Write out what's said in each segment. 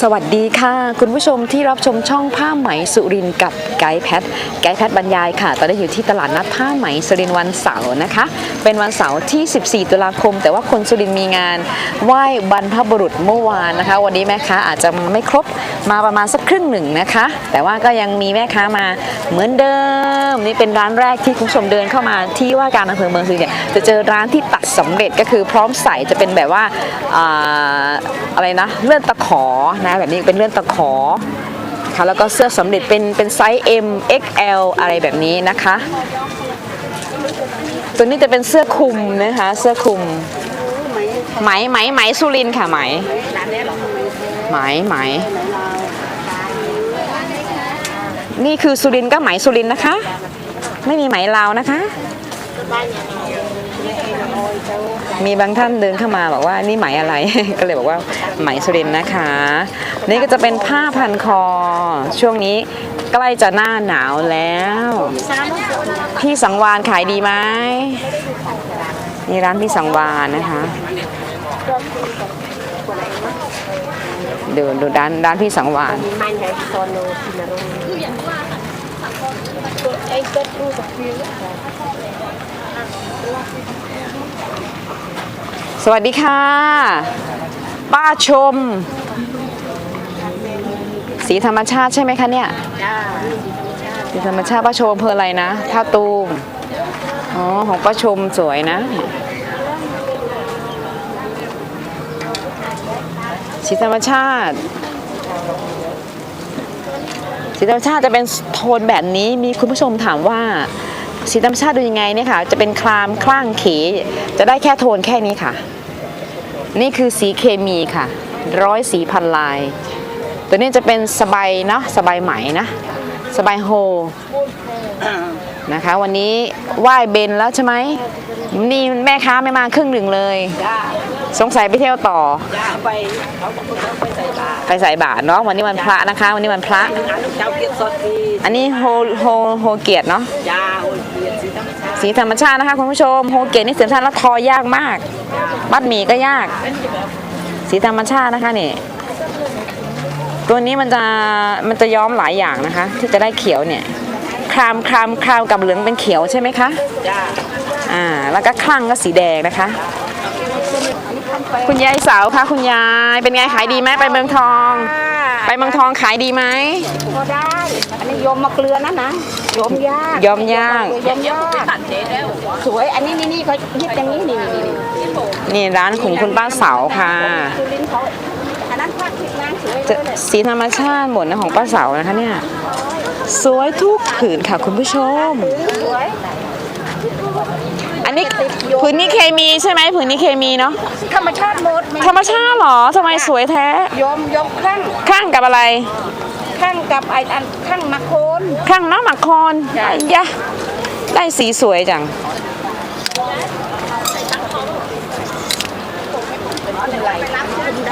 สวัสดีค่ะ คุณผู้ชมที่รับชมช่องผ้าไหมสุรินทร์กับ ไกด์แพทไกด์แพทบรรยายค่ะ ตอนนี้อยู่ที่ตลาดนัดผ้าไหมสุรินทร์วันเสาร์นะคะ เป็นวันเสาร์ที่ 14 ตุลาคม แต่ว่าคนสุรินทร์มีงานไหว้บรรพบุรุษเมื่อวานนะคะ วันนี้แม่ค้าอาจจะมาไม่ครบมาประมาณสักครึ่งหนึ่งนะคะ แต่ว่าก็ยังมีแม่ค้ามาเหมือนเดิม นี่เป็นร้านแรกที่คุณผู้ชมเดินเข้ามาที่ว่าการอำเภอเมืองสุรินทร์เนี่ยจะเจอร้านที่ตัดสำเร็จก็คือพร้อมใส่จะเป็นแบบว่าอ่าอะไรนะเลื่อนตะขอนะแบบนี้เป็นเลื่อนตะขอ คะแล้วก็เสื้อสำเร็จเป็นเป็นไซส์ M XL อะไรแบบนี้นะคะ ตัวนี้จะเป็นเสื้อคลุมนะคะเสื้อคลุมไหมไหมไหมสุรินค่ะไหมไหมไหมนี่คือสุรินก็ไหมสุรินนะคะ ไม่มีไหมลาวนะคะ มีบางท่านเดินเข้ามาบอกว่านี่ไหมอะไร ก็เลยบอกว่าไหมสุรินนะคะ นี่ก็จะเป็นผ้าพันคอ ช่วงนี้ใกล้จะหน้าหนาวแล้ว พี่สังวานขายดีไหมนี่ร้านพี่สังวานนะคะ เดูดูด้านด้านพี่สังวาน Main dari sono Pinarong. Eh, ikut dulu tapi สวัสดีค่ะ ป้าชม สีธรรมชาติใช่ไหมคะเนี่ยสีธรรมชาติป้าชมอำเภออะไรนะท่าตูมอ๋อของป้าชมสวยนะสีธรรมชาติสีธรรมชาติจะเป็นโทนแบบนี้มีคุณผู้ชมถามว่า สีธรรมชาติดูยังไงเนี่ยค่ะ จะเป็นคลามคลั่งเขจะได้แค่โทนแค่นี้ค่ะ นี่คือสีเคมีค่ะ ร้อยสีพันลาย ตัวนี้จะเป็นสบายเนาะสบายไหมนะ สบายโฮ นะคะ วันนี้ไหว้เบนแล้วใช่ไหมนี่แม่ค้าไม่มาครึ่งหนึ่งเลย สงสัยไปเที่ยวต่อ ไปเขาบอกว่าไปใส่บาตรไปใส่บาตรเนาะวันนี้วันพระนะคะ วันนี้วันพระ อันลูกเจ้าเกียรติสดดีอันนี้โฮโฮโฮเกียรติเนาะยาโอ้ยเกียรติสีธรรมชาติสีธรรมชาตินะคะคุณผู้ชมโฮเกียรตินี่สีธรรมชาติแล้วทอยากมากมัดหมี่ก็ยาก สีธรรมชาตินะคะนี่ตัวนี้มันจะมันจะย้อมหลายอย่างนะคะ ที่จะได้เขียวเนี่ย ครามครามครามกับเหลืองเป็นเขียวใช่ไหมคะจ้าอ่าแล้วก็คลั่งก็สีแดงนะคะ คุณยายสาวคะคุณยายเป็นไงขายดีไหมไปเมืองทอง ไปเมืองทองขายดีไหมพอได้ อันนี้โยมมะเกลือนะนะโยมยากยอมย่างโยมยากสวยอันนี้นี่นี่เขายึดอย่างนี้นี่นี่นี่นี่ร้านของคุณป้าเสาค่ะคือลิ้นเขาอันนั้นผ้าคิดนางสวยจะสีธรรมชาติหมดนะของป้าเสานะคะเนี่ย สวยทุกผืนค่ะคุณผู้ชมสวยอันนี้ผืนนี้เคมีใช่ไหมผืนนี้เคมีเนาะธรรมชาติหมดไม่ธรรมชาติเหรอทำไมสวยแท้โยมโยมข้างข้างกับอะไร ข้างกับไอ้อันข้างมะโคนข้างน้ำหมักคอนใช่ไอ้ยะได้สีสวยจัง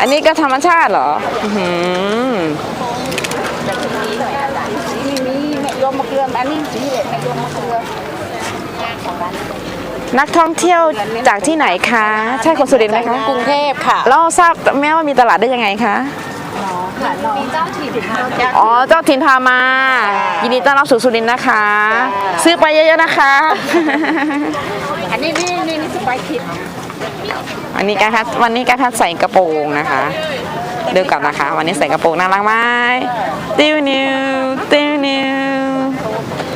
อันนี้ก็ธรรมชาติเหรอ อื้อหือ นี่มีแม่โยมมะเกลืออันนี้สีเหล็กแม่โยมมะเกลือ นักท่องเที่ยวจากที่ไหนคะ ใช่คนสุรินทร์ไหมคะกรุงเทพค่ะเราทราบแม้ว่ามีตลาดได้ยังไงคะมีเจ้าถิ่นจ้าอ๋อเจ้าถิ่นพามา ยินดีต้อนรับสู่สุรินทร์นะคะ ซื้อไปเยอะๆนะคะ อันนี้นี่นี่นี่สไปคิดวันนี้การทัดวันนี้การทัดใส่กระโปรงนะคะดูก่อนนะคะ วันนี้ใส่กระโปรงน่ารักไหมติ้วนิวติ้วนิว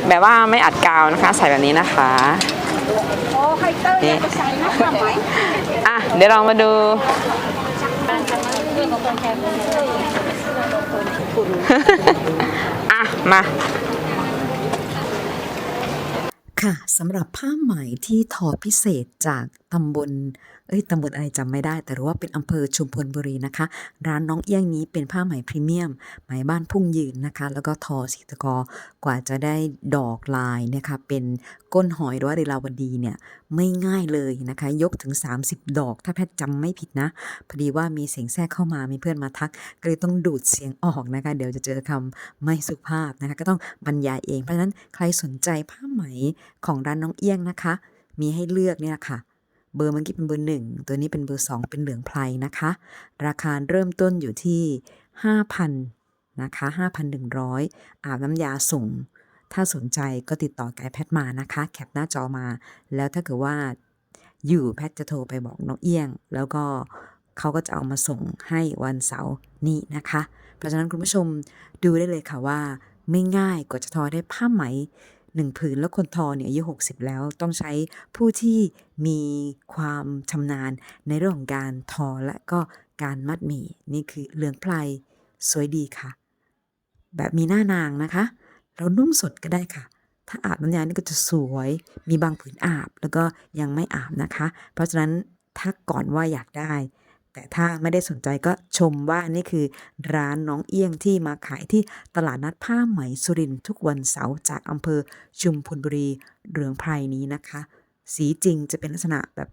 แบบว่าไม่อัดกาวนะคะ ใส่แบบนี้นะคะ โอ้ไฮเตอร์เนี่ยไปใส่นะทำไหมอะ เดี๋ยวลองมาดูอะ มาค่ะสำหรับผ้าไหมที่ทอพิเศษจาก ตำบลเอ้ยตำบลอะไรจำไม่ได้ แต่รู้ว่าเป็นอำเภอชุมพลบุรีนะคะ ร้านน้องเอี้ยงนี้เป็นผ้าไหมพรีเมียม ไหมบ้านพุ่งยืนนะคะ แล้วก็ทอสีตะกอกว่าจะได้ดอกลายนะคะเป็นก้นหอยหรือว่าเรลาวดีเนี่ยไม่ง่ายเลยนะคะ ยกถึง 30 ดอก ถ้าแพทย์จำไม่ผิดนะพอดีว่ามีเสียงแทรกเข้ามามีเพื่อนมาทัก ก็เลยต้องดูดเสียงออกนะคะ เดี๋ยวจะเจอคำไม่สุภาพนะคะก็ต้องบรรยายเองเพราะฉะนั้นใครสนใจผ้าไหมของร้านน้องเอี้ยงนะคะ มีให้เลือกเนี่ยค่ะ เบอร์เมื่อกี้เป็นเบอร์หนึ่งตัวนี้เป็นเบอร์สองเป็นเหลืองไพรนะคะ ราคาเริ่มต้นอยู่ที่5,000นะคะ5,100อาบน้ำยาส่ง ถ้าสนใจก็ติดต่อไกด์แพทมานะคะ แคปหน้าจอมา แล้วถ้าเกิดว่าอยู่แพทจะโทรไปบอกน้องเอี้ยง แล้วก็เขาก็จะเอามาส่งให้วันเสาร์นี้นะคะ เพราะฉะนั้นคุณผู้ชมดูได้เลยค่ะว่า ไม่ง่ายกว่าจะทอได้ผ้าไหม หนึ่งผืนแล้วคนทอเนี่ยอายุ 60 แล้วต้องใช้ผู้ที่มีความชำนาญในเรื่องของการทอและก็การมัดหมี่ นี่คือเหลืองไพรสวยดีค่ะ แบบมีหน้านางนะคะ เรานุ่งสดก็ได้ค่ะ ถ้าอาบน้ำยานี่ก็จะสวยมีบางผืนอาบแล้วก็ยังไม่อาบนะคะ เพราะฉะนั้นถ้าก่อนว่าอยากได้ แต่ถ้าไม่ได้สนใจก็ชมว่านี่คือร้านน้องเอี้ยงที่มาขายที่ตลาดนัดผ้าไหมสุรินทุกวันเสาร์จากอำเภอชุมพลบุรีเหลืองไพรนี้นะคะ สีจริงจะเป็นลักษณะแบบ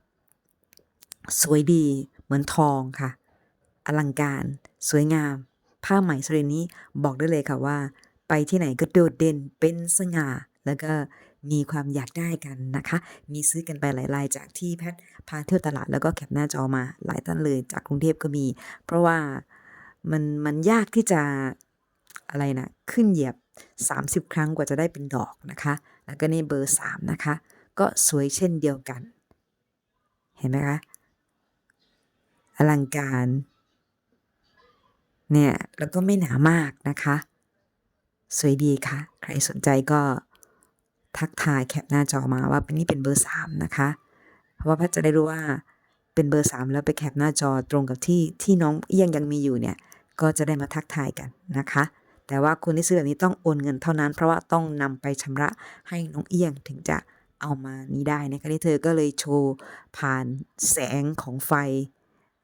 สวยดีเหมือนทองค่ะ อลังการ สวยงาม ผ้าไหมสุรินนี้บอกได้เลยค่ะว่า ไปที่ไหนก็โดดเด่นเป็นสง่าแล้วก็ มีความอยากได้กันนะคะ มีซื้อกันไปหลายรายจากที่แพทพาเที่ยวตลาดแล้วก็แคปหน้าจอมาหลายท่านเลยจากกรุงเทพก็มี เพราะว่ามันมันยากที่จะอะไรนะขึ้นเหยียบ 30 ครั้งกว่าจะได้เป็นดอกนะคะ แล้วก็นี่เบอร์ 3 นะคะ ก็สวยเช่นเดียวกัน เห็นไหมคะอลังการเนี่ยแล้วก็ไม่หนามากนะคะ สวยดีค่ะ ใครสนใจก็ ทักทายแคปหน้าจอมาว่านี่เป็นเบอร์3นะคะ เพราะว่าพทย์จะได้รู้ว่าเป็นเบอร์3แล้วไปแคปหน้าจอตรงกับที่ที่น้องเอี้ยงยังมีอยู่เนี่ย ก็จะได้มาทักทายกันนะคะ แต่ว่าคนที่ซื้อแบบนี้ต้องโอนเงินเท่านั้น เพราะว่าต้องนำไปชำระให้น้องเอี้ยงถึงจะเอามานี้ได้นะคะที่เธอก็เลยโชว์ผ่านแสงของไฟ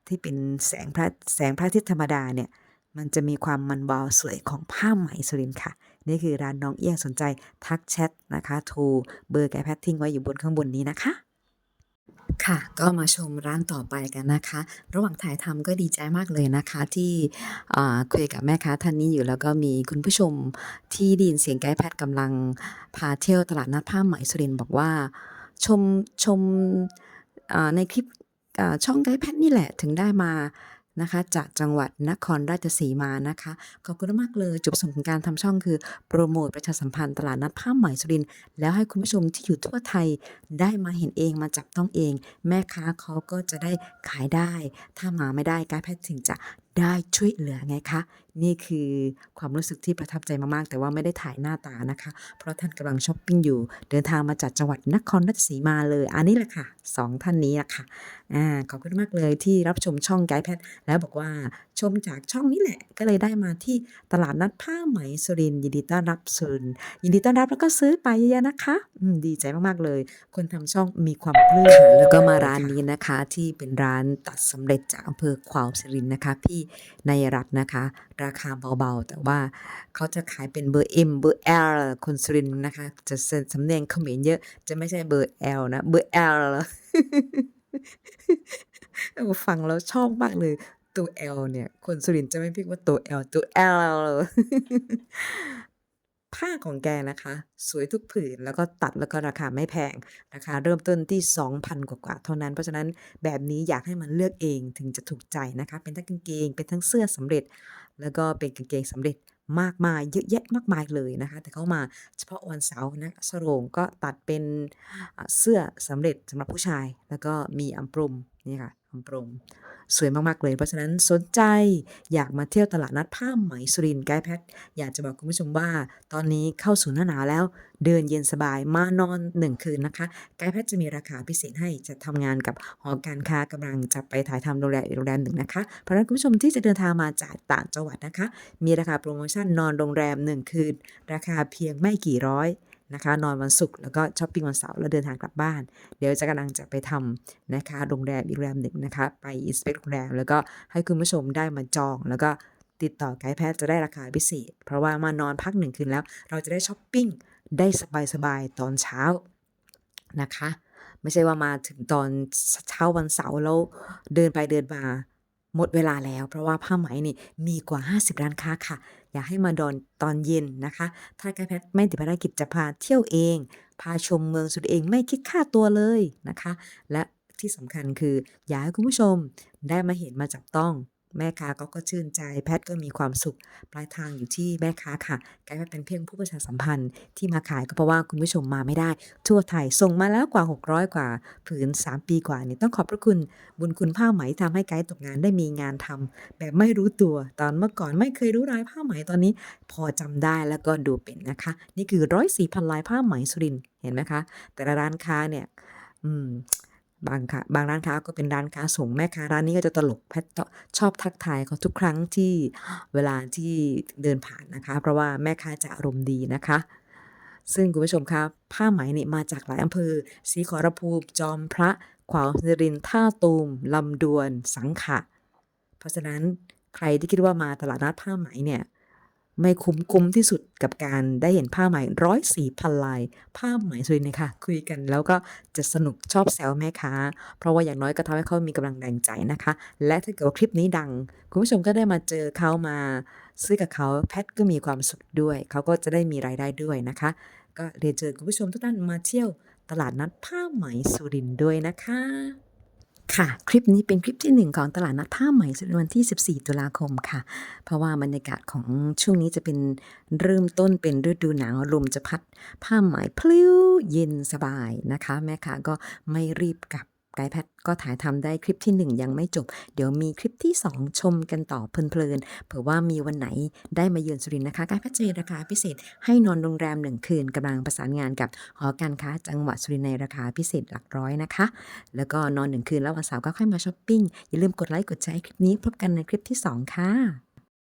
ที่เป็นแสงพระแสงพระอาทิตย์ธรรมดาเนี่ย มันจะมีความมันวาวสวยของผ้าไหมสุรินค่ะ นี่คือร้านน้องเอี้ยงสนใจทักแชทนะคะโทรเบอร์ไกด์แพททิ้งไว้อยู่บนข้างบนนี้นะคะค่ะก็มาชมร้านต่อไปกันนะคะ ระหว่างถ่ายทำก็ดีใจมากเลยนะคะ ที่อ่าคุยกับแม่ค้าท่านนี้อยู่แล้วก็มีคุณผู้ชมที่ดินเสียงไกด์แพทกำลังพาเที่ยวตลาดนัดผ้าไหมสุรินบอกว่าชมชมอ่าในคลิปอ่าช่องไกด์แพทนี่แหละถึงได้มา นะคะ จากจังหวัดนครราชสีมานะคะ ขอบคุณมากเลย จุดประสงค์ของการทำช่องคือโปรโมทประชาสัมพันธ์ตลาดนัดผ้าไหมสุริน แล้วให้คุณผู้ชมที่อยู่ทั่วไทยได้มาเห็นเองมาจับต้องเอง แม่ค้าเขาก็จะได้ขายได้ ถ้ามาไม่ได้การแพทย์ถึงจะ ได้ช่วยเหลือไงคะ นี่คือความรู้สึกที่ประทับใจมากๆ แต่ว่าไม่ได้ถ่ายหน้าตานะคะ เพราะท่านกำลังช้อปปิ้งอยู่ เดินทางมาจากจังหวัดนครราชสีมาเลย อันนี้แหละค่ะสองท่านนี้ละค่ะอ่าขอบคุณมากเลยที่รับชมช่องไกด์แพทแล้วบอกว่าชมจากช่องนี้แหละ ก็เลยได้มาที่ตลาดนัดผ้าไหมสุรินยินดีต้อนรับสุรินยินดีต้อนรับแล้วก็ซื้อไปเยอะๆนะคะอืมดีใจมากๆเลย คนทำช่องมีความปลื้มค่ะแล้วก็มาร้านนี้นะคะ ที่เป็นร้านตัดสำเร็จจากอำเภอขวาวสิรินนะคะพี่นรัฐนะคะ ราคาเบาๆ แต่ว่าเขาจะขายเป็นเบอร์ M เบอร์ L คนสุรินนะคะ จะสำเนียงเขมรเยอะจะไม่ใช่เบอร์ L นะ เบอร์ L ฟังแล้วชอบมากเลยตัว L เนี่ย คนสุรินจะไม่พิกว่าตัว L ตัว L ผ้าของแกนะคะ สวยทุกผืนแล้วก็ตัดแล้วก็ราคาไม่แพงราคาเริ่มต้นที่ 2,000 กว่าๆเท่านั้น เพราะฉะนั้นแบบนี้อยากให้มันเลือกเองถึงจะถูกใจนะคะ เป็นทั้งกางเกง เป็นทั้งเสื้อสำเร็จ แล้วก็เป็นกางเกงสำเร็จมากมายเยอะแยะมากมายเลยนะคะ แต่เขามาเฉพาะวันเสาร์นะสโรงก็ตัดเป็นเสื้อสำเร็จสำหรับผู้ชาย แล้วก็มีอัมปรุมนี่ค่ะอัมปรุม สวยมาก ๆ เลย เพราะฉะนั้นสนใจอยากมาเที่ยวตลาดนัดผ้าไหมสุรินทร์ไกด์แพทอยากจะบอกคุณผู้ชมว่า ตอนนี้เข้าสู่หน้าหนาวแล้ว เดินเย็นสบายมานอนหนึ่งคืนนะคะ ไกด์แพทจะมีราคาพิเศษให้จะทำงานกับหอการค้ากำลังจะไปถ่ายทำโรงแรมโรงแรมหนึ่งนะคะ เพราะฉะนั้นคุณผู้ชมที่จะเดินทางมาจากต่างจังหวัดนะคะ มีราคาโปรโมชั่นนอนโรงแรม1คืน ราคาเพียงไม่กี่ร้อย นะคะ นอนวันศุกร์แล้วก็ช้อปปิ้งวันเสาร์แล้วเดินทางกลับบ้าน เดี๋ยวจะกำลังจะไปทำนะคะโรงแรมอีกโรงแรมหนึ่งนะคะ ไปอินสเปกโรงแรมแล้วก็ให้คุณผู้ชมได้มาจอง แล้วก็ติดต่อไกด์แพทย์จะได้ราคาพิเศษ เพราะว่ามานอนพักหนึ่งคืนแล้ว เราจะได้ช้อปปิ้งได้สบายๆตอนเช้านะคะ ไม่ใช่ว่ามาถึงตอนเช้าวันเสาร์แล้วเดินไปเดินมา หมดเวลาแล้ว เพราะว่าผ้าไหมนี่มีกว่า 50 ร้านค้าค่ะ อยากให้มาดอนตอนเย็นนะคะ ถ้าการแพทย์ไม่ติดภารกิจจะพาเที่ยวเอง พาชมเมืองสุดเองไม่คิดค่าตัวเลยนะคะ และที่สำคัญคืออยากให้คุณผู้ชมได้มาเห็นมาจับต้อง แม่ค้าเขาก็ชื่นใจแพทย์ก็มีความสุข ปลายทางอยู่ที่แม่ค้าค่ะไกด์แพทย์เป็นเพียงผู้ประชาสัมพันธ์ที่มาขายก็เพราะว่าคุณผู้ชมมาไม่ได้ ทั่วไทยส่งมาแล้วกว่า 600 กว่า ผืน 3 ปีกว่านี่ต้องขอบพระคุณบุญคุณผ้าไหมทำให้ไกด์ตกงานได้มีงานทำแบบไม่รู้ตัวตอนเมื่อก่อนไม่เคยรู้รายผ้าไหมตอนนี้ พอจำได้แล้วก็ดูเป็นนะคะ นี่คือร้อยสี่พันลายผ้าไหมสุรินเห็นไหมคะ แต่ละร้านค้าเนี่ยอืม บางค่ะบางร้านค้าก็เป็นร้านค้าส่งแม่ค้าร้านนี้ก็จะตลกแพทชอบทักทายเขาทุกครั้งที่เวลาที่เดินผ่านนะคะ เพราะว่าแม่ค้าจะอารมณ์ดีนะคะ ซึ่งคุณผู้ชมครับผ้าไหมนี่มาจากหลายอำเภอศรีขอรภูมิจอมพระ ขวาวสิรินท่าตูมลำดวนสังขะ เพราะฉะนั้นใครที่คิดว่ามาตลาดนัดผ้าไหมเนี่ย ไม่คุ้มคุ้มที่สุดกับการได้เห็นผ้าไหมร้อยสี่พันลาย ผ้าไหมสวยนะคะคุยกันแล้วก็จะสนุกชอบแซวแม่ค้า เพราะว่าอย่างน้อยก็ทำให้เขามีกำลังแรงใจนะคะ และถ้าเกิดว่าคลิปนี้ดัง คุณผู้ชมก็ได้มาเจอเขามาซื้อกับเขาแพทก็มีความสุขด้วย เขาก็จะได้มีรายได้ด้วยนะคะ ก็เรียนเชิญคุณผู้ชมทุกท่านมาเที่ยวตลาดนัดผ้าไหมสุรินด้วยนะคะ ค่ะ คลิปนี้เป็นคลิปที่หนึ่งของตลาดนัดผ้าไหมสุรินทร์วันที่ 14 ตุลาคมค่ะ เพราะว่าบรรยากาศของช่วงนี้จะเป็นเริ่มต้นเป็นฤดูหนาวลมจะพัดผ้าไหมพลิ้วเย็นสบายนะคะ แม่ค้าก็ไม่รีบกลับ ไกด์แพทก็ถ่ายทำได้คลิปที่ 1 ยังไม่จบ เดี๋ยวมีคลิปที่ 2 ชมกันต่อเพลินๆเผื่อว่ามีวันไหนได้มาเยือนสุรินทร์นะคะไกด์แพทจะมีราคาพิเศษ ให้นอนโรงแรมหนึ่งคืนกำลังประสานงานกับหอการค้าจังหวัดสุรินทร์ในราคาพิเศษหลักร้อยนะคะ แล้วก็นอนหนึ่งคืนแล้ววันเสาร์ก็ค่อยมาช้อปปิ้งอย่าลืมกดไลค์กดแชร์คลิปนี้พบกันในคลิปที่ 2 ค่ะ